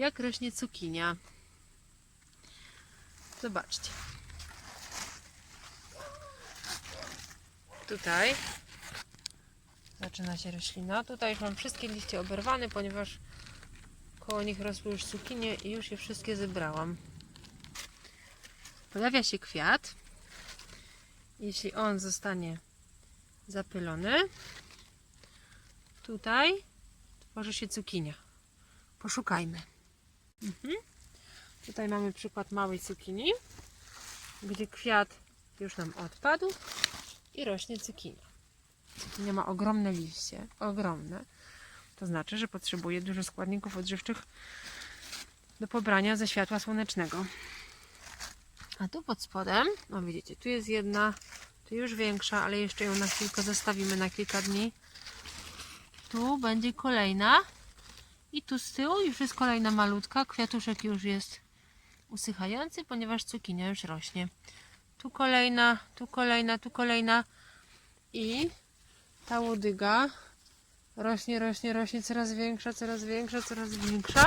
jak rośnie cukinia. Zobaczcie. Tutaj zaczyna się roślina. Tutaj już mam wszystkie liście oberwane, ponieważ koło nich rosły już cukinie i już je wszystkie zebrałam. Pojawia się kwiat. Jeśli on zostanie zapylony, tutaj tworzy się cukinia. Poszukajmy. Mhm. Tutaj mamy przykład małej cukinii, gdzie kwiat już nam odpadł i rośnie cukinia. Cukinia ma ogromne liście, ogromne. To znaczy, że potrzebuje dużo składników odżywczych do pobrania ze światła słonecznego. A tu pod spodem, no widzicie, tu jest jedna, tu już większa, ale jeszcze ją na chwilkę zostawimy na kilka dni. Tu będzie kolejna i tu z tyłu już jest kolejna malutka. Kwiatuszek już jest usychający, ponieważ cukinia już rośnie. Tu kolejna, tu kolejna, tu kolejna i ta łodyga rośnie, rośnie, rośnie, coraz większa, coraz większa, coraz większa.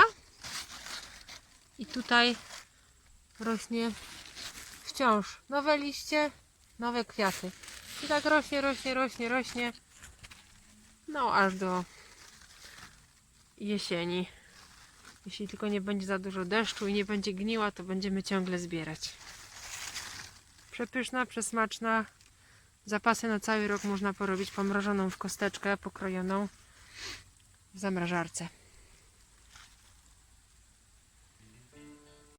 I tutaj rośnie wciąż nowe liście, nowe kwiaty. I tak rośnie, rośnie, rośnie, rośnie. No aż do jesieni. Jeśli tylko nie będzie za dużo deszczu i nie będzie gniła, to będziemy ciągle zbierać. Przepyszna, przesmaczna. Zapasy na cały rok można porobić pomrożoną w kosteczkę, pokrojoną w zamrażarce.